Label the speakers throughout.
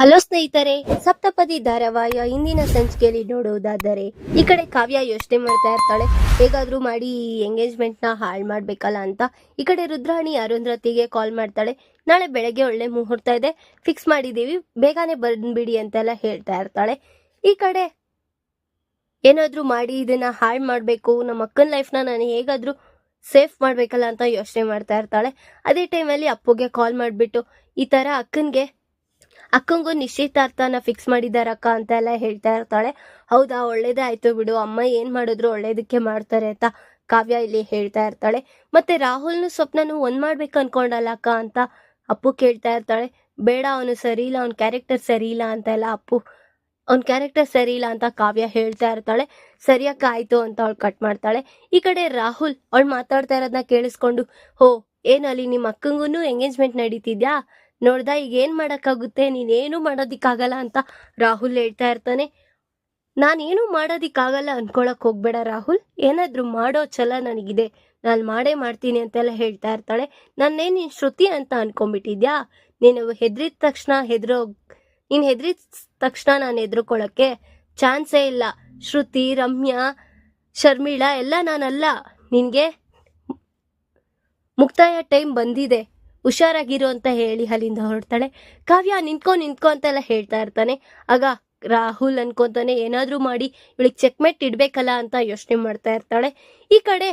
Speaker 1: Hello ಸ್ನೇಹಿತರೆ, ಸಪ್ತಪದಿ ಧಾರಾವಾಹಿಯ ಇಂದಿನ ಸಂಚಿಕೆಯಲ್ಲಿ ನೋಡುವುದಾದರೆ, ಈ ಕಡೆ ಕಾವ್ಯ ಯೋಚನೆ ಮಾಡ್ತಾ ಇರ್ತಾಳೆ. ಹೇಗಾದ್ರೂ ಮಾಡಿ ಈ ಎಂಗೇಜ್ಮೆಂಟ್ನ ಹಾಳು ಮಾಡ್ಬೇಕಲ್ಲ ಅಂತ. ಈ ಕಡೆ ರುದ್ರಾಣಿ ಅರುಂಧ್ರತಿಗೆ ಕಾಲ್ ಮಾಡ್ತಾಳೆ. ನಾಳೆ ಬೆಳಗ್ಗೆ ಒಳ್ಳೆ ಮುಹೂರ್ತ ಇದೆ ಫಿಕ್ಸ್ ಮಾಡಿದೀವಿ ಬೇಗನೆ ಬಂದ್ಬಿಡಿ ಅಂತೆಲ್ಲ ಹೇಳ್ತಾ ಇರ್ತಾಳೆ. ಈ ಕಡೆ ಏನಾದ್ರೂ ಮಾಡಿ ಇದನ್ನ ಹಾಳು ಮಾಡಬೇಕು, ನಮ್ಮ ಅಕ್ಕನ ಲೈಫ್ನ ನಾನು ಹೇಗಾದ್ರೂ ಸೇಫ್ ಮಾಡ್ಬೇಕಲ್ಲ ಅಂತ ಯೋಚನೆ ಮಾಡ್ತಾ ಇರ್ತಾಳೆ. ಅದೇ ಟೈಮಲ್ಲಿ ಅಪ್ಪುಗೆ ಕಾಲ್ ಮಾಡಿಬಿಟ್ಟು, ಈ ತರ ಅಕ್ಕನ್ಗೆ ಅಕ್ಕಂಗೂ ನಿಶ್ಚಿತಾರ್ಥನ ಫಿಕ್ಸ್ ಮಾಡಿದಾರಕ್ಕ ಅಂತ ಎಲ್ಲ ಹೇಳ್ತಾ ಇರ್ತಾಳೆ. ಹೌದಾ ಒಳ್ಳೇದೇ ಆಯ್ತು ಬಿಡು. ಅಮ್ಮ ಏನ್ ಮಾಡಿದ್ರು ಒಳ್ಳೇದಕ್ಕೆ ಮಾಡ್ತಾರೆ ಅಂತ ಕಾವ್ಯ ಇಲ್ಲಿ ಹೇಳ್ತಾ ಇರ್ತಾಳೆ. ಮತ್ತೆ ರಾಹುಲ್ನು ಸ್ವಪ್ನನು ಒಂದ್ ಮಾಡ್ಬೇಕು ಅನ್ಕೊಂಡಲ್ಲ ಅಕ್ಕ ಅಂತ ಅಪ್ಪು ಕೇಳ್ತಾ ಇರ್ತಾಳೆ. ಬೇಡ, ಅವನು ಸರಿ ಇಲ್ಲ ಅವ್ನ ಕ್ಯಾರೆಕ್ಟರ್ ಸರಿ ಇಲ್ಲ ಅಂತ ಎಲ್ಲ ಅಪ್ಪು, ಅವ್ನ ಕ್ಯಾರೆಕ್ಟರ್ ಸರಿ ಇಲ್ಲ ಅಂತ ಕಾವ್ಯ ಹೇಳ್ತಾ ಇರ್ತಾಳೆ. ಸರಿಯಕ್ಕ ಆಯ್ತು ಅಂತ ಅವಳು ಕಟ್ ಮಾಡ್ತಾಳೆ. ಈ ಕಡೆ ರಾಹುಲ್, ಅವಳು ಮಾತಾಡ್ತಾ ಇರೋದನ್ನ ಕೇಳಿಸ್ಕೊಂಡು, ಹೋ ಏನಲ್ಲಿ ನಿಮ್ಮ ಅಕ್ಕಂಗೂ ಎಂಗೇಜ್ಮೆಂಟ್ ನಡೀತಿದ್ಯಾ? ನೋಡ್ದ ಈಗ ಏನ್ ಮಾಡಕ್ಕಾಗುತ್ತೆ? ನೀನೇನು ಮಾಡೋದಿಕ್ಕಾಗಲ್ಲ ಅಂತ ರಾಹುಲ್ ಹೇಳ್ತಾ ಇರ್ತಾನೆ. ನಾನೇನು ಮಾಡೋದಿಕ್ಕಾಗಲ್ಲ ಅನ್ಕೊಳಕ್ ಹೋಗ್ಬೇಡ ರಾಹುಲ್. ಏನಾದರೂ ಮಾಡೋ ಛಲ ನನಗಿದೆ. ನಾನು ಮಾಡೇ ಮಾಡ್ತೀನಿ ಅಂತೆಲ್ಲ ಹೇಳ್ತಾ ಇರ್ತಾಳೆ. ನನ್ನೇನು ನೀನು ಶ್ರುತಿ ಅಂತ ಅನ್ಕೊಂಡ್ಬಿಟ್ಟಿದ್ಯಾ? ನೀನು ಹೆದ್ರಿದ ತಕ್ಷಣ ಹೆದ್ರೋ, ನೀನು ಹೆದ್ರಿದ ತಕ್ಷಣ ನಾನು ಹೆದ್ರುಕೊಳಕ್ಕೆ ಚಾನ್ಸೇ ಇಲ್ಲ. ಶ್ರುತಿ, ರಮ್ಯಾ, ಶರ್ಮಿಳಾ ಎಲ್ಲ ನಾನಲ್ಲ. ನಿನಗೆ ಮುಕ್ತಾಯ ಟೈಮ್ ಬಂದಿದೆ. ಹುಷಾರಾಗಿರು ಅಂತ ಹೇಳಿ ಅಲ್ಲಿಂದ ಹೊರಡ್ತಾಳೆ. ಕಾವ್ಯ ನಿಂತ್ಕೊ ನಿಂತ್ಕೊ ಅಂತೆಲ್ಲ ಹೇಳ್ತಾ ಇರ್ತಾನೆ. ಆಗ ರಾಹುಲ್ ಅನ್ಕೊಂತಾನೆ, ಏನಾದ್ರೂ ಮಾಡಿ, ಇವಳಿಗೆ ಚೆಕ್ಮೆಟ್ ಇಡ್ಬೇಕಲ್ಲ ಅಂತ ಯೋಚನೆ ಮಾಡ್ತಾ ಇರ್ತಾಳೆ. ಈ ಕಡೆ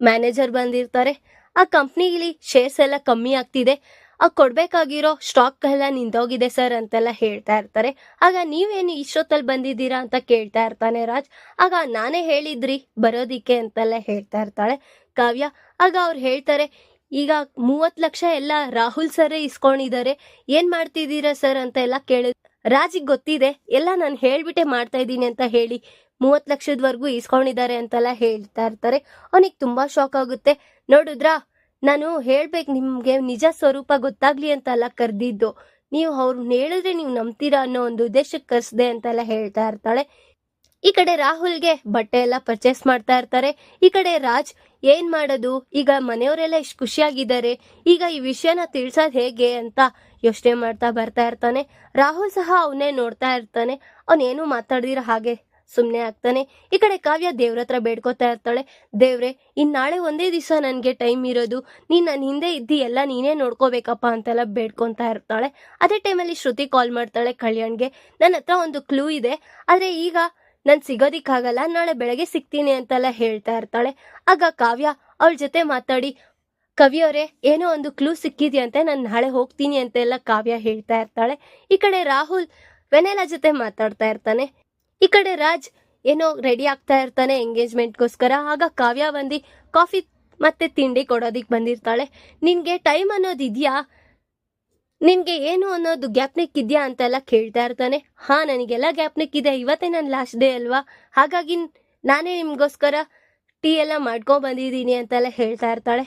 Speaker 1: ಮ್ಯಾನೇಜರ್ ಬಂದಿರ್ತಾರೆ. ಆ ಕಂಪ್ನಿಲಿ ಶೇರ್ಸ್ ಎಲ್ಲ ಕಮ್ಮಿ ಆಗ್ತಿದೆ. ಆ ಕೊಡ್ಬೇಕಾಗಿರೋ ಸ್ಟಾಕ್ ಎಲ್ಲ ನಿಂತೋಗಿದೆ ಸರ್ ಅಂತೆಲ್ಲ ಹೇಳ್ತಾ ಇರ್ತಾರೆ. ಆಗ ನೀವೇನು ಇಷ್ಟೊತ್ತಲ್ಲಿ ಬಂದಿದ್ದೀರಾ ಅಂತ ಕೇಳ್ತಾ ಇರ್ತಾನೆ ರಾಜ್. ಆಗ ನಾನೇ ಹೇಳಿದ್ರಿ, ಬರೋದಿಕ್ಕೆ ಅಂತೆಲ್ಲ ಹೇಳ್ತಾ ಇರ್ತಾಳೆ ಕಾವ್ಯ. ಆಗ ಅವ್ರು ಹೇಳ್ತಾರೆ ಈಗ ಮೂವತ್ ಲಕ್ಷ ಎಲ್ಲ ರಾಹುಲ್ ಸರೇ ಇಸ್ಕೊಂಡಿದ್ದಾರೆ. ಏನ್ ಮಾಡ್ತಿದ್ದೀರಾ ಸರ್ ಅಂತ ಎಲ್ಲ ಕೇಳಿ. ರಾಜಿಗ್ ಗೊತ್ತಿದೆ. ಎಲ್ಲ ನಾನು ಹೇಳ್ಬಿಟ್ಟೆ ಮಾಡ್ತಾ ಇದ್ದೀನಿ ಅಂತ ಹೇಳಿ ಮೂವತ್ ಲಕ್ಷದವರೆಗೂ ಇಸ್ಕೊಂಡಿದ್ದಾರೆ ಅಂತೆಲ್ಲ ಹೇಳ್ತಾ ಇರ್ತಾರೆ. ಅವನಿಗೆ ತುಂಬಾ ಶಾಕ್ ಆಗುತ್ತೆ. ನೋಡಿದ್ರಾ, ನಾನು ಹೇಳ್ಬೇಕು ನಿಮ್ಗೆ ನಿಜ ಸ್ವರೂಪ ಗೊತ್ತಾಗ್ಲಿ ಅಂತೆಲ್ಲ ಕರೆದಿದ್ದು. ನೀವು ಅವ್ರನ್ನ ಹೇಳಿದ್ರೆ ನೀವು ನಂಬ್ತೀರಾ ಅನ್ನೋ ಒಂದು ಉದ್ದೇಶಕ್ಕೆ ಕರ್ಸ್ದೆ ಅಂತೆಲ್ಲ ಹೇಳ್ತಾ ಇರ್ತಾಳೆ. ಈ ಕಡೆ ರಾಹುಲ್ಗೆ ಬಟ್ಟೆ ಎಲ್ಲ ಪರ್ಚೇಸ್ ಮಾಡ್ತಾ ಇರ್ತಾರೆ. ಈ ಕಡೆ ರಾಜ್ ಏನ್ ಮಾಡೋದು? ಈಗ ಮನೆಯವರೆಲ್ಲ ಇಷ್ಟು ಖುಷಿಯಾಗಿದ್ದಾರೆ. ಈಗ ಈ ವಿಷಯನ ತಿಳ್ಸೋದ್ ಹೇಗೆ ಅಂತ ಯೋಚನೆ ಮಾಡ್ತಾ ಬರ್ತಾ ಇರ್ತಾನೆ. ರಾಹುಲ್ ಸಹ ಅವನೇ ನೋಡ್ತಾ ಇರ್ತಾನೆ. ಅವನೇನು ಮಾತಾಡ್ದಿರ ಹಾಗೆ ಸುಮ್ಮನೆ ಆಗ್ತಾನೆ. ಈ ಕಡೆ ಕಾವ್ಯ ದೇವ್ರ ಹತ್ರ ಬೇಡ್ಕೋತಾ ಇರ್ತಾಳೆ. ದೇವ್ರೆ, ಇನ್ ನಾಳೆ ಒಂದೇ ದಿವಸ ನನಗೆ ಟೈಮ್ ಇರೋದು. ನೀನ್ ನನ್ನ ಹಿಂದೆ ಇದ್ದಿ ಎಲ್ಲ ನೀನೇ ನೋಡ್ಕೋಬೇಕಪ್ಪ ಅಂತೆಲ್ಲ ಬೇಡ್ಕೊತಾ ಇರ್ತಾಳೆ. ಅದೇ ಟೈಮಲ್ಲಿ ಶ್ರುತಿ ಕಾಲ್ ಮಾಡ್ತಾಳೆ ಕಲ್ಯಾಣ್ಗೆ. ನನ್ನ ಹತ್ರ ಒಂದು ಕ್ಲೂ ಇದೆ. ಆದರೆ ಈಗ ನನ್ ಸಿಗೋದಿಕ್ಕಾಗಲ್ಲ, ನಾಳೆ ಬೆಳಗ್ಗೆ ಸಿಗ್ತೀನಿ ಅಂತೆಲ್ಲ ಹೇಳ್ತಾ ಇರ್ತಾಳೆ. ಆಗ ಕಾವ್ಯ ಅವಳ ಜೊತೆ ಮಾತಾಡಿ ಕವಿಯವರೇ ಏನೋ ಒಂದು ಕ್ಲೂ ಸಿಕ್ಕಿದ್ಯಂತೆ, ನಾನು ನಾಳೆ ಹೋಗ್ತೀನಿ ಅಂತೆಲ್ಲ ಕಾವ್ಯ ಹೇಳ್ತಾ ಇರ್ತಾಳೆ. ಈ ಕಡೆ ರಾಹುಲ್ ವೆನೆಲಾ ಜೊತೆ ಮಾತಾಡ್ತಾ ಇರ್ತಾನೆ. ಈ ಕಡೆ ರಾಜ್ ಏನೋ ರೆಡಿ ಆಗ್ತಾ ಇರ್ತಾನೆ ಎಂಗೇಜ್ಮೆಂಟ್ಗೋಸ್ಕರ ಆಗ ಕಾವ್ಯ ಬಂದು ಕಾಫಿ ಮತ್ತೆ ತಿಂಡಿ ಕೊಡೋದಿಕ್ ಬಂದಿರ್ತಾಳೆ. ನಿನ್ಗೆ ಟೈಮ್ ಅನ್ನೋದು ಇದೆಯಾ? ನಿನ್ಗೆ ಏನು ಅನ್ನೋದು ಗ್ಯಾಪ್ನಿಕ್ ಇದೆಯಾ ಅಂತೆಲ್ಲ ಕೇಳ್ತಾ ಇರ್ತಾನೆ. ಹಾ, ನನಗೆಲ್ಲ ಗ್ಯಾಪ್ನಿಕ್ ಇದೆ ಇವತ್ತೇ ನನ್ನ ಲಾಸ್ಟ್ ಡೇ ಅಲ್ವಾ? ಹಾಗಾಗಿ ನಾನೇ ನಿಮ್ಗೋಸ್ಕರ ಟೀ ಎಲ್ಲ ಮಾಡ್ಕೊಂಡ್ ಬಂದಿದ್ದೀನಿ ಅಂತೆಲ್ಲ ಹೇಳ್ತಾ ಇರ್ತಾಳೆ.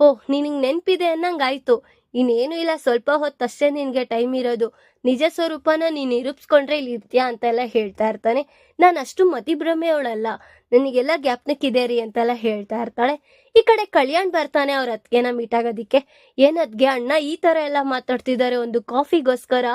Speaker 1: ಓಹ್, ನಿನಗೆ ನೆನಪಿದೆ ಅನ್ನಂಗಾಯ್ತು. ಇನ್ನೇನು ಇಲ್ಲ, ಸ್ವಲ್ಪ ಹೊತ್ತಷ್ಟೇ ನಿನಗೆ ಟೈಮ್ ಇರೋದು. ನಿಜ ಸ್ವರೂಪನ ನೀನು ನಿರೂಪಿಸ್ಕೊಂಡ್ರೆ ಇಲ್ಲಿ ಇರ್ತೀಯಾ ಅಂತೆಲ್ಲ ಹೇಳ್ತಾ ಇರ್ತಾನೆ. ನಾನು ಅಷ್ಟು ಮತಿಭ್ರಮೆಯವಳಲ್ಲ ನನಗೆಲ್ಲ ಜ್ಞಾಪನಕ್ಕಿದೆ ರೀ ಅಂತೆಲ್ಲ ಹೇಳ್ತಾ ಇರ್ತಾಳೆ. ಈ ಕಡೆ ಕಲ್ಯಾಣ್ ಬರ್ತಾನೆ ಅವ್ರ ಅತ್ಗೆನ ಮೀಟ್ ಆಗೋದಿಕ್ಕೆ. ಏನ್ ಅದ್ಗೆ ಅಣ್ಣ ಈ ತರ ಎಲ್ಲ ಮಾತಾಡ್ತಿದ್ದಾರೆ, ಒಂದು ಕಾಫಿಗೋಸ್ಕರ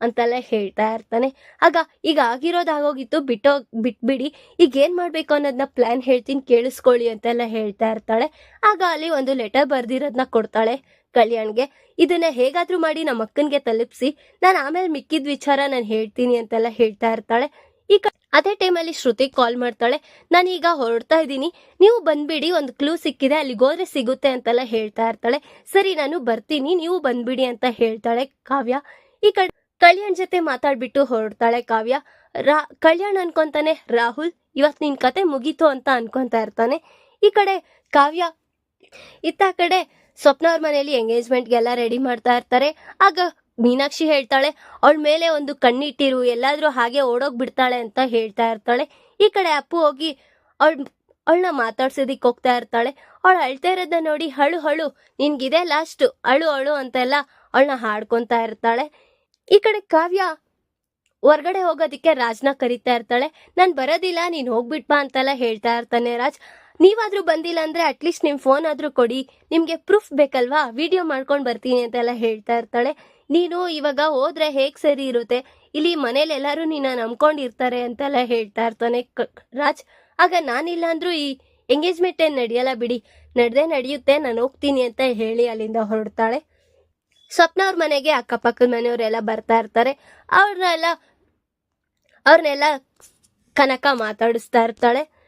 Speaker 1: ಅಂತೆಲ್ಲ ಹೇಳ್ತಾ ಇರ್ತಾನೆ. ಆಗ ಈಗ ಆಗಿರೋದಾಗೋಗಿತ್ತು ಬಿಟ್ಟೋ, ಬಿಟ್ಬಿಡಿ. ಈಗ ಏನ್ ಮಾಡ್ಬೇಕು ಅನ್ನೋದನ್ನ ಪ್ಲಾನ್ ಹೇಳ್ತೀನಿ, ಕೇಳಿಸ್ಕೊಳ್ಳಿ ಅಂತೆಲ್ಲ ಹೇಳ್ತಾ ಇರ್ತಾಳೆ. ಆಗ ಅಲ್ಲಿ ಒಂದು ಲೆಟರ್ ಬರ್ದಿರೋದನ್ನ ಕೊಡ್ತಾಳೆ. ಕಲ್ಯಾಣ್ಗೆ. ಇದನ್ನ ಹೇಗಾದ್ರೂ ಮಾಡಿ ನಮ್ಮ ಅಕ್ಕನ್ಗೆ ತಲುಪಿಸಿ, ನಾನು ಆಮೇಲೆ ಮಿಕ್ಕಿದ ವಿಚಾರ ನಾನು ಹೇಳ್ತೀನಿ ಅಂತೆಲ್ಲ ಹೇಳ್ತಾ ಇರ್ತಾಳೆ. ಈ ಅದೇ ಅದೇ ಟೈಮಲ್ಲಿ ಶ್ರುತಿ ಕಾಲ್ ಮಾಡ್ತಾಳೆ. ನಾನೀಗ ಹೊರಡ್ತಾ ಇದ್ದೀನಿ. ನೀವು ಬಂದ್ಬಿಡಿ, ಒಂದು ಕ್ಲೂ ಸಿಕ್ಕಿದೆ ಅಲ್ಲಿಗೆ ಹೋದ್ರೆ ಸಿಗುತ್ತೆ ಅಂತೆಲ್ಲ ಹೇಳ್ತಾ ಇರ್ತಾಳೆ. ಸರಿ, ನಾನು ಬರ್ತೀನಿ, ನೀವು ಬಂದ್ಬಿಡಿ ಅಂತ ಹೇಳ್ತಾಳೆ ಕಾವ್ಯ. ಈ ಕಡೆ ಕಲ್ಯಾಣ್ ಜೊತೆ ಮಾತಾಡ್ಬಿಟ್ಟು ಹೊರಡ್ತಾಳೆ ಕಾವ್ಯ. ರಾ, ಕಲ್ಯಾಣ್ ಅನ್ಕೊಂತಾನೆ, ರಾಹುಲ್, ಇವತ್ ನಿನ್ ಕತೆ ಮುಗೀತು ಅಂತ ಅನ್ಕೊಂತಾ ಇರ್ತಾನೆ. ಈ ಕಡೆ ಕಾವ್ಯ, ಇತ್ತ ಕಡೆ ಸ್ವಪ್ನ ಅವ್ರ ಮನೆಯಲ್ಲಿ ಎಂಗೇಜ್ಮೆಂಟ್ಗೆಲ್ಲ ರೆಡಿ ಮಾಡ್ತಾ ಇರ್ತಾರೆ. ಆಗ ಮೀನಾಕ್ಷಿ ಹೇಳ್ತಾಳೆ, ಅವಳ ಮೇಲೆ ಒಂದು ಕಣ್ಣಿಟ್ಟಿರು, ಎಲ್ಲಾದ್ರೂ ಹಾಗೆ ಓಡೋಗಿ ಬಿಡ್ತಾಳೆ ಅಂತ ಹೇಳ್ತಾ ಇರ್ತಾಳೆ. ಈ ಕಡೆ ಅಪ್ಪು ಹೋಗಿ ಅವಳ, ಅವಳನ್ನ ಮಾತಾಡ್ಸೋದಿಕ್ ಹೋಗ್ತಾ ಇರ್ತಾಳೆ. ಅವಳು ಅಳ್ತಾ ಇರೋದ ನೋಡಿ, ಹಳು ಹಳು, ನಿನ್ಗಿದೆ ಲಾಸ್ಟ್ ಅಳು ಅಳು ಅಂತೆಲ್ಲ ಅವಳನ್ನ ಹಾಡ್ಕೊಂತಾ ಇರ್ತಾಳೆ. ಈ ಕಡೆ ಕಾವ್ಯ ಹೊರ್ಗಡೆ ಹೋಗೋದಿಕ್ಕೆ ರಾಜ್ನ ಕರಿತಾ ಇರ್ತಾಳೆ. ನಾನು ಬರೋದಿಲ್ಲ, ನೀನು ಹೋಗ್ಬಿಟ್ಬಾ ಅಂತೆಲ್ಲ ಹೇಳ್ತಾ ಇರ್ತಾನೆ ರಾಜ್. ನೀವಾದ್ರೂ ಬಂದಿಲ್ಲ ಅಂದ್ರೆ ಅಟ್ಲೀಸ್ಟ್ ನಿಮ್ ಫೋನ್ ಆದ್ರೂ ಕೊಡಿ. ನಿಮ್ಗೆ ಪ್ರೂಫ್ ಬೇಕಲ್ವಾ? ವಿಡಿಯೋ ಮಾಡ್ಕೊಂಡ್ ಬರ್ತೀನಿ ಅಂತೆಲ್ಲ ಹೇಳ್ತಾ ಇರ್ತಾಳೆ. ನೀನು ಇವಾಗ ಹೋದ್ರೆ ಹೇಗ್ ಸರಿ ಇರುತ್ತೆ? ಇಲ್ಲಿ ಮನೇಲಿ ಎಲ್ಲರೂ ನಿನ್ನ ನಂಬ್ಕೊಂಡಿರ್ತಾರೆ ಅಂತೆಲ್ಲ ಹೇಳ್ತಾ ಇರ್ತಾನೆ ರಾಜ್. ಆಗ ನಾನಿಲ್ಲ ಅಂದ್ರೂ ಈ ಎಂಗೇಜ್ಮೆಂಟ್ ಏನ್ ನಡೆಯಲ್ಲ ಬಿಡಿ. ನಡೆದೇ ನಡೆಯುತ್ತೆ, ನಾನು ಹೋಗ್ತೀನಿ ಅಂತ ಹೇಳಿ ಅಲ್ಲಿಂದ ಹೊರಡ್ತಾಳೆ. ಸ್ವಪ್ನ ಅವ್ರ ಮನೆಗೆ, ಅಕ್ಕಪಕ್ಕದ ಮನೆಯವರೆಲ್ಲ ಬರ್ತಾ ಇರ್ತಾರೆ. ಅವ್ರನ್ನೆಲ್ಲ ಅವ್ರನ್ನೆಲ್ಲ ಕನಕ ಮಾತಾಡಿಸ್ತಾ ಇರ್ತಾಳೆ.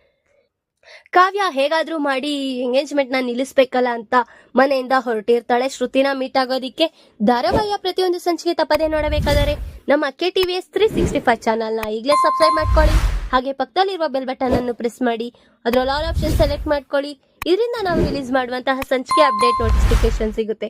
Speaker 1: ಕಾವ್ಯ ಹೇಗಾದ್ರೂ ಮಾಡಿ ಎಂಗೇಜ್ಮೆಂಟ್ನ ನಿಲ್ಲಿಸ್ಬೇಕಲ್ಲ ಅಂತ ಮನೆಯಿಂದ ಹೊರಟಿರ್ತಾಳೆ. ಶ್ರುತಿನ ಮೀಟ್ ಆಗೋದಿಕ್ಕೆ ಧಾರಾವಾಹಿಯ ಪ್ರತಿಯೊಂದು ಸಂಚಿಕೆ ತಪ್ಪದೆ ನೋಡಬೇಕಾದರೆ ನಮ್ಮ K TV S three sixty five ಚಾನಲ್ನ ಈಗಲೇ ಸಬ್ಸ್ಕ್ರೈಬ್ ಮಾಡ್ಕೊಳ್ಳಿ. ಹಾಗೆ ಪಕ್ಕದಲ್ಲಿರುವ ಬೆಲ್ ಬಟನ್ ಅನ್ನು ಪ್ರೆಸ್ ಮಾಡಿ. ಅದರಲ್ಲಿ ಆಲ್ ಆಪ್ಷನ್ ಸೆಲೆಕ್ಟ್ ಮಾಡ್ಕೊಳ್ಳಿ. ಇದರಿಂದ ನಾವು ರಿಲೀಸ್ ಮಾಡುವಂತಹ ಸಂಚಿಕೆ ಅಪ್ಡೇಟ್ ನೋಟಿಫಿಕೇಶನ್ ಸಿಗುತ್ತೆ.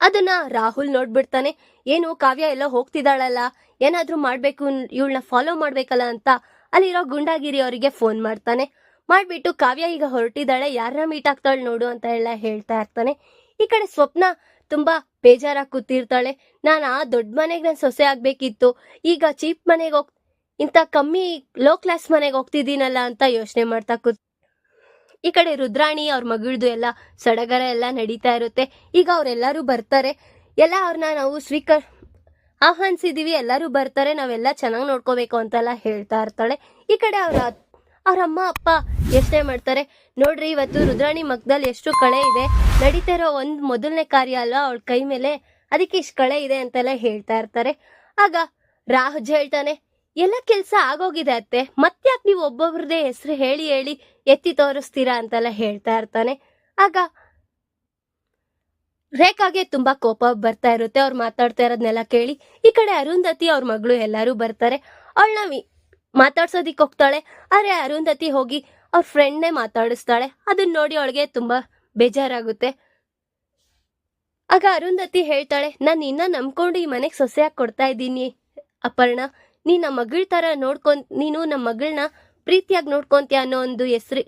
Speaker 1: ಅದನ್ನ ರಾಹುಲ್ ನೋಡ್ಬಿಡ್ತಾನೆ. ಏನು ಕಾವ್ಯ ಎಲ್ಲ ಹೋಗ್ತಿದ್ದಾಳಲ್ಲ? ಏನಾದ್ರೂ ಮಾಡ್ಬೇಕು, ಇವಳನ್ನ ಫಾಲೋ ಮಾಡ್ಬೇಕಲ್ಲ ಅಂತ ಅಲ್ಲಿರೋ ಗುಂಡಾಗಿರಿ ಅವರಿಗೆ ಫೋನ್ ಮಾಡ್ತಾನೆ. ಮಾಡ್ಬಿಟ್ಟು ಕಾವ್ಯ ಈಗ ಹೊರಟಿದ್ದಾಳೆ. ಯಾರನ್ನ ಮೀಟ್ ಆಗ್ತಾಳೆ ನೋಡು ಅಂತ ಎಲ್ಲ ಹೇಳ್ತಾ ಇರ್ತಾನೆ. ಈ ಕಡೆ ಸ್ವಪ್ನ ತುಂಬಾ ಬೇಜಾರಾಗಿ ಕೂತಿರ್ತಾಳೆ. ನಾನು ಆ ದೊಡ್ಡ ಮನೆಗೆ ನಾನು ಸೊಸೆ ಆಗ್ಬೇಕಿತ್ತು. ಈಗ ಚೀಪ್ ಮನೆಗೆ ಹೋಗ್ ಇಂಥ ಕಮ್ಮಿ ಲೋ ಕ್ಲಾಸ್ ಮನೆಗೆ ಹೋಗ್ತಿದ್ದೀನಲ್ಲ ಅಂತ ಯೋಚನೆ ಮಾಡ್ತಾ ಕೂತ್ ಈ ಕಡೆ ರುದ್ರಾಣಿ ಅವ್ರ ಮಗಳದು ಎಲ್ಲ ಸಡಗರ ಎಲ್ಲ ನಡೀತಾ ಇರುತ್ತೆ. ಈಗ ಅವರೆಲ್ಲರೂ ಬರ್ತಾರೆ. ಎಲ್ಲ ಅವ್ರನ್ನ ನಾವು ಸ್ವೀಕಾರ ಆಹ್ವಾನಿಸಿದೀವಿ ಎಲ್ಲರೂ ಬರ್ತಾರೆ, ನಾವೆಲ್ಲ ಚೆನ್ನಾಗಿ ನೋಡ್ಕೋಬೇಕು ಅಂತೆಲ್ಲ ಹೇಳ್ತಾ ಇರ್ತಾಳೆ. ಈ ಕಡೆ ಅವ್ರ ಅವ್ರ ಅಮ್ಮ, ಅಪ್ಪ ಯೋಚನೆ ಮಾಡ್ತಾರೆ. ನೋಡ್ರಿ, ಇವತ್ತು ರುದ್ರಾಣಿ ಮಗ್ದಲ್ಲಿ ಎಷ್ಟು ಕಳೆ ಇದೆ. ನಡೀತಾ ಇರೋ ಒಂದು ಮೊದಲನೇ ಕಾರ್ಯ ಅಲ್ವಾ, ಅವಳ ಕೈ ಮೇಲೆ? ಅದಕ್ಕೆ ಇಷ್ಟು ಕಳೆ ಇದೆ ಅಂತೆಲ್ಲ ಹೇಳ್ತಾ ಇರ್ತಾರೆ. ಆಗ ರಾಹುಜ್ ಹೇಳ್ತಾನೆ, ಎಲ್ಲ ಕೆಲಸ ಆಗೋಗಿದೆ ಅತ್ತೆ. ಮತ್ತ್ಯಾಕೆ ನೀವು ಒಬ್ಬೊಬ್ರದೇ ಹೆಸರು ಹೇಳಿ ಹೇಳಿ ಎತ್ತಿ ತೋರಿಸ್ತೀರಾ ಅಂತೆಲ್ಲ ಹೇಳ್ತಾ ಇರ್ತಾನೆ. ಆಗ ರೇಖಾಗೆ ತುಂಬಾ ಕೋಪ ಬರ್ತಾ ಇರುತ್ತೆ, ಅವ್ರು ಮಾತಾಡ್ತಾ ಇರೋದನ್ನೆಲ್ಲ ಕೇಳಿ. ಈ ಕಡೆ ಅರುಂಧತಿ ಅವ್ರ ಮಗಳು ಎಲ್ಲರೂ ಬರ್ತಾರೆ. ಅವಳನ್ನ ಮಾತಾಡ್ಸೋದಿಕ್ ಹೋಗ್ತಾಳೆ, ಆದ್ರೆ ಅರುಂಧತಿ ಹೋಗಿ ಅವ್ರ ಫ್ರೆಂಡ್ನೇ ಮಾತಾಡಿಸ್ತಾಳೆ. ಅದನ್ನ ನೋಡಿ ಅವಳಿಗೆ ತುಂಬಾ ಬೇಜಾರಾಗುತ್ತೆ. ಆಗ ಅರುಂಧತಿ ಹೇಳ್ತಾಳೆ, ನಾನು ಇನ್ನ ನಂಬ್ಕೊಂಡು ಈ ಮನೆಗೆ ಸೊಸೆಯಾಗಿ ಕೊಡ್ತಾ ಇದ್ದೀನಿ, ಅಪರ್ಣ? ನೀ ನಮ್ಮ ಮಗಳ ತರ ನೋಡ್ಕೊಂಡ್, ನೀನು ನಮ್ಮ ಮಗಳನ್ನ ಪ್ರೀತಿಯಾಗಿ ನೋಡ್ಕೊಂತೀಯ ಅನ್ನೋ ಒಂದು ಹೆಸ್ರು,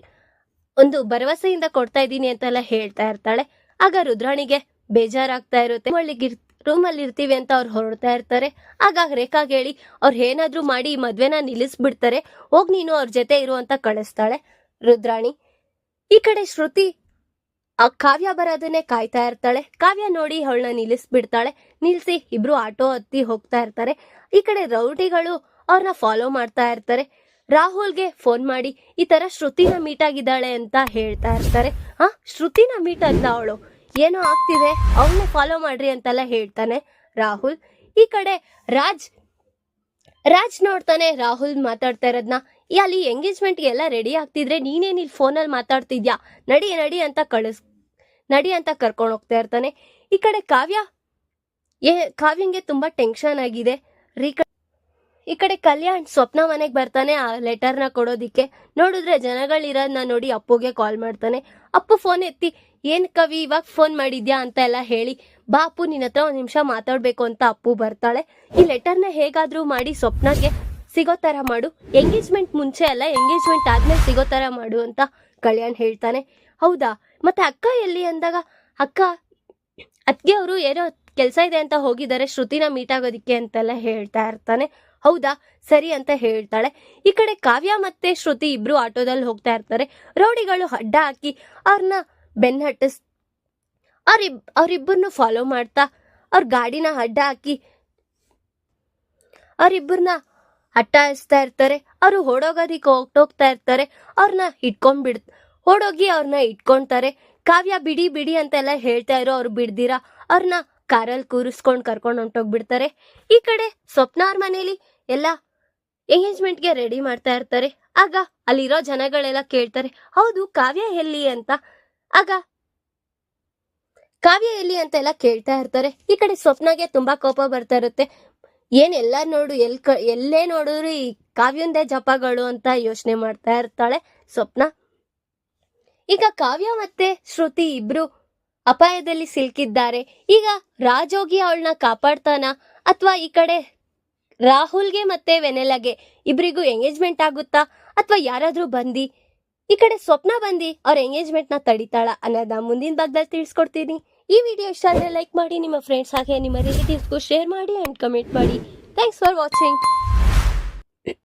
Speaker 1: ಒಂದು ಭರವಸೆಯಿಂದ ಕೊಡ್ತಾ ಇದ್ದೀನಿ ಅಂತೆಲ್ಲ ಹೇಳ್ತಾ ಇರ್ತಾಳೆ. ಆಗ ರುದ್ರಾಣಿಗೆ ಬೇಜಾರಾಗ್ತಾ ಇರುತ್ತೆ. ರೂಮ್ ರೂಮಲ್ಲಿ ಇರ್ತೀವಿ ಅಂತ ಅವ್ರು ಹೊರಡ್ತಾ ಇರ್ತಾರೆ. ಆಗ ರೇಖಾ ಹೇಳಿ ಅವ್ರು ಏನಾದ್ರೂ ಮಾಡಿ ಈ ಮದ್ವೆನ ನಿಲ್ಲಿಸ್ಬಿಡ್ತಾರೆ. ಹೋಗ್ ನೀನು ಅವ್ರ ಜೊತೆ ಇರು ಅಂತ ಕಳಿಸ್ತಾಳೆ ರುದ್ರಾಣಿ. ಈ ಕಡೆ ಶ್ರುತಿ, ಆ ಕಾವ್ಯ ಬರೋದನ್ನೇ ಕಾಯ್ತಾ ಇರ್ತಾಳೆ. ಕಾವ್ಯ ನೋಡಿ ಅವಳನ್ನ ನಿಲ್ಲಿಸ್ಬಿಡ್ತಾಳೆ. ನಿಲ್ಸಿ, ಇಬ್ರು ಆಟೋ ಹತ್ತಿ ಹೋಗ್ತಾ ಇರ್ತಾರೆ. ಈ ಕಡೆ ರೌಡಿಗಳು ಅವ್ರನ್ನ ಫಾಲೋ ಮಾಡ್ತಾ ಇರ್ತಾರೆ. ರಾಹುಲ್ಗೆ ಫೋನ್ ಮಾಡಿ, ಈ ತರ ಶ್ರುತಿನ ಮೀಟ್ ಆಗಿದ್ದಾಳೆ ಅಂತ ಹೇಳ್ತಾ ಇರ್ತಾರೆ. ಆ, ಶ್ರುತಿನ ಮೀಟ್ ಅಂತ ಅವಳು? ಏನೋ ಆಗ್ತಿದೆ ಅವನ್ನ ಫಾಲೋ ಮಾಡ್ರಿ ಅಂತೆಲ್ಲ ಹೇಳ್ತಾನೆ ರಾಹುಲ್. ಈ ಕಡೆ ರಾಜ್ ರಾಜ್ ನೋಡ್ತಾನೆ ರಾಹುಲ್ ಮಾತಾಡ್ತಾ ಇರೋದ್ನ. ಅಲ್ಲಿ ಎಂಗೇಜ್ಮೆಂಟ್ ಎಲ್ಲ ರೆಡಿ ಆಗ್ತಿದ್ರೆ ನೀನೇನ್ ಇಲ್ಲಿ ಫೋನಲ್ಲಿ ಮಾತಾಡ್ತಿದ್ಯಾ? ನಡಿ ನಡಿ ಅಂತ ಕಳಿಸ್, ನಡಿ ಅಂತ ಕರ್ಕೊಂಡು ಹೋಗ್ತಾ ಇರ್ತಾನೆ. ಈ ಕಡೆ ಕಾವ್ಯ, ಏ, ಕಾವ್ಯಂಗೆ ತುಂಬಾ ಟೆನ್ಷನ್ ಆಗಿದೆ. ರೀ ಈ ಕಡೆ ಕಲ್ಯಾಣ್ ಸ್ವಪ್ನ ಮನೆಗೆ ಬರ್ತಾನೆ ಆ ಲೆಟರ್ನ ಕೊಡೋದಿಕ್ಕೆ. ನೋಡಿದ್ರೆ ಜನಗಳಿರೋದನ್ನ ನೋಡಿ ಅಪ್ಪುಗೆ ಕಾಲ್ ಮಾಡ್ತಾನೆ. ಅಪ್ಪು ಫೋನ್ ಎತ್ತಿ ಏನ್ ಕವಿ ಇವಾಗ ಫೋನ್ ಮಾಡಿದ್ಯಾ ಅಂತ ಎಲ್ಲ ಹೇಳಿ, ಬಾಪು ನಿನ್ನ ಹತ್ರ ಒಂದ್ ನಿಮಿಷ ಮಾತಾಡ್ಬೇಕು ಅಂತ ಅಪ್ಪು ಬರ್ತಾಳೆ. ಈ ಲೆಟರ್ನ ಹೇಗಾದ್ರೂ ಮಾಡಿ ಸ್ವಪ್ನಗೆ ಸಿಗೋ ತರ ಮಾಡು. ಎಂಗೇಜ್ಮೆಂಟ್ ಮುಂಚೆ ಅಲ್ಲ ಎಂಗೇಜ್ಮೆಂಟ್ ಆದ್ಮೇಲೆ ಸಿಗೋ ತರ ಮಾಡು ಅಂತ ಕಲ್ಯಾಣ್ ಹೇಳ್ತಾನೆ. ಹೌದಾ? ಮತ್ತೆ ಅಕ್ಕ ಎಲ್ಲಿ ಅಂದಾಗ, ಅಕ್ಕ ಅದ್ಗೆ ಅವರು ಏನೋ ಕೆಲಸ ಇದೆ ಅಂತ ಹೋಗಿದ್ದಾರೆ, ಶ್ರುತಿನ ಮೀಟ್ ಆಗೋದಿಕ್ಕೆ ಅಂತೆಲ್ಲ ಹೇಳ್ತಾ ಇರ್ತಾನೆ. ಹೌದಾ? ಸರಿ ಅಂತ ಹೇಳ್ತಾಳೆ. ಈ ಕಡೆ ಕಾವ್ಯ ಮತ್ತೆ ಶ್ರುತಿ ಇಬ್ರು ಆಟೋದಲ್ಲಿ ಹೋಗ್ತಾ ಇರ್ತಾರೆ. ರೌಡಿಗಳು ಅಡ್ಡ ಹಾಕಿ ಅವ್ರನ್ನ ಬೆನ್ ಹಟ್ಟಿಸ್. ಅವ್ರಿಬ್ ಅವರಿಬ್ಬರನ್ನು ಫಾಲೋ ಮಾಡ್ತಾ, ಅವ್ರ ಗಾಡಿನ ಅಡ್ಡ ಹಾಕಿ ಅವರಿಬ್ಬರನ್ನ ಹಟ್ಟಾಯಿಸ್ತಾ ಇರ್ತಾರೆ. ಅವರು ಓಡೋಗೋದಿಕ್ಕೆ ಹೋಗ್ತೋಗ್ತಾ ಇರ್ತಾರೆ. ಅವ್ರನ್ನ ಇಟ್ಕೊಂಡ್ಬಿಡ್ ಓಡೋಗಿ ಅವ್ರನ್ನ ಇಟ್ಕೊಂತಾರೆ ಕಾವ್ಯ ಬಿಡಿ ಬಿಡಿ ಅಂತೆಲ್ಲ ಹೇಳ್ತಾ ಇರೋ ಅವ್ರು ಬಿಡ್ದಿರಾ ಅವ್ರನ್ನ ಕಾರಲ್ಲಿ ಕೂರಿಸ್ಕೊಂಡು ಕರ್ಕೊಂಡು ಹೊಂಟೋಗ್ಬಿಡ್ತಾರೆ. ಈ ಕಡೆ ಸ್ವಪ್ನ ಅವ್ರ ಮನೇಲಿ ಎಲ್ಲ ಎಂಗೇಜ್ಮೆಂಟ್ಗೆ ರೆಡಿ ಮಾಡ್ತಾ ಇರ್ತಾರೆ. ಆಗ ಅಲ್ಲಿರೋ ಜನಗಳೆಲ್ಲ ಕೇಳ್ತಾರೆ, ಹೌದು, ಕಾವ್ಯ ಎಲ್ಲಿ? ಅಂತ. ಆಗ ಕಾವ್ಯ ಎಲ್ಲಿ ಅಂತ ಎಲ್ಲ ಕೇಳ್ತಾ ಇರ್ತಾರೆ. ಈ ಕಡೆ ಸ್ವಪ್ನಗೆ ತುಂಬಾ ಕೋಪ ಬರ್ತಾ ಇರುತ್ತೆ. ಏನ್ ಎಲ್ಲ ನೋಡು, ಎಲ್ ಕ, ಎಲ್ಲೇ ನೋಡಿದ್ರು ಈ ಕಾವ್ಯಂದೇ ಜಪಗಳು ಅಂತ ಯೋಚನೆ ಮಾಡ್ತಾ ಇರ್ತಾಳೆ ಸ್ವಪ್ನ. ಈಗ ಕಾವ್ಯ ಮತ್ತೆ ಶ್ರುತಿ ಇಬ್ರು ಅಪಾಯದಲ್ಲಿ ಸಿಲ್ಕಿದ್ದಾರೆ. ಈಗ ರಾಜೋಗಿ ಅವಳನ್ನ ಕಾಪಾಡ್ತಾನ ಅಥವಾ ಈ ಕಡೆ ರಾಹುಲ್ಗೆ ಮತ್ತೆ ವೆನೆಲಾಗೆ ಇಬ್ರಿಗೂ ಎಂಗೇಜ್ಮೆಂಟ್ ಆಗುತ್ತಾ ಅಥವಾ ಯಾರಾದ್ರೂ ಬಂದಿ ಈ ಕಡೆ ಸ್ವಪ್ನ ಬಂದಿ ಅವ್ರ ಎಂಗೇಜ್ಮೆಂಟ್ನ ತಡಿತಾಳ ಅನ್ನೋದ ಮುಂದಿನ ಭಾಗದಲ್ಲಿ ತಿಳಿಸ್ಕೊಡ್ತೀನಿ. ಈ ವಿಡಿಯೋ ಇಷ್ಟ ಆದರೆ ಲೈಕ್ ಮಾಡಿ, ನಿಮ್ಮ ಫ್ರೆಂಡ್ಸ್ ಹಾಗೆ ನಿಮ್ಮ ರಿಲೇಟಿವ್ಸ್ಗೂ ಶೇರ್ ಮಾಡಿ ಅಂಡ್ ಕಮೆಂಟ್ ಮಾಡಿ. Thanks for watching